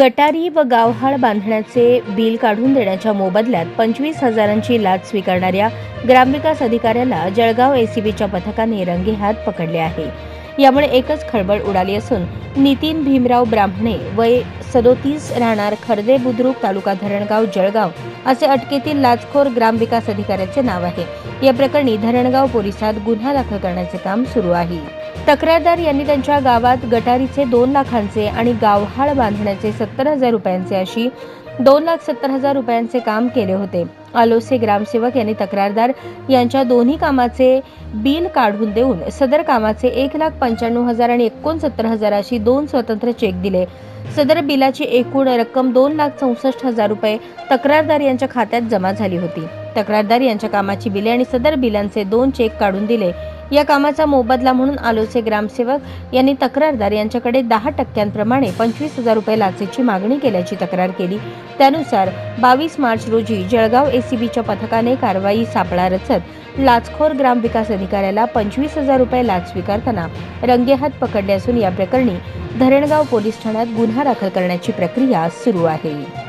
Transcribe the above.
गटारी व गावहाळ बांधण्याचे बिल काढून देण्याच्या मोबदल्यात पंचवीस हजारांची लाच स्वीकारणाऱ्या ग्रामविकास अधिकाऱ्याला जळगाव एसीबीच्या पथकाने रंगेहात पकडले आहे. यामुळे एकच खळबळ उडाली असून नितीन भीमराव ब्राह्मणे वय सदोतीस राहणार खर्दे बुद्रुक तालुका धरणगाव जळगाव असे अटकेतील लाचखोर ग्रामविकास अधिकाऱ्याचे नाव आहे. या प्रकरणी धरणगाव पोलिसात गुन्हा दाखल करण्याचे काम सुरू आहे. तक्रारदार यांनी त्यांच्या गावात गटारीचे दोन लाखांचे आणि गावहाळ बांधण्याचे सत्तर हजार रुपयांचे अशी दोन लाख सत्तर हजार रुपयांचे काम केले होते. आलोसे ग्रामसेवक यांनी तक्रारदार यांच्या दोन्ही कामाचे बिल काढून देऊन सदर कामाचे एक लाख पंच्याण्णव हजार आणि एकोणसत्तर हजार अशी दोन स्वतंत्र चेक दिले. सदर बिलाची एकूण रक्कम दोन लाख चौसष्ट हजार रुपये तक्रारदार यांच्या खात्यात जमा झाली होती. तक्रारदार यांच्या कामाची बिले आणि सदर बिलांचे दोन चेक काढून दिले. या कामाचा मोबदला म्हणून आलोचे ग्रामसेवक यांनी तक्रारदार यांच्याकडे दहा टक्क्यांप्रमाणे पंचवीस हजार रुपये लाचेची मागणी केल्याची तक्रार केली. त्यानुसार बावीस मार्च रोजी जळगाव एसीबीच्या पथकाने कारवाई सापळा रचत लाचखोर ग्रामविकास अधिकाऱ्याला पंचवीस हजार रुपये लाच स्वीकारताना रंगेहात पकडले असून या प्रकरणी धरणगाव पोलीस ठाण्यात गुन्हा दाखल करण्याची प्रक्रिया सुरू आहे.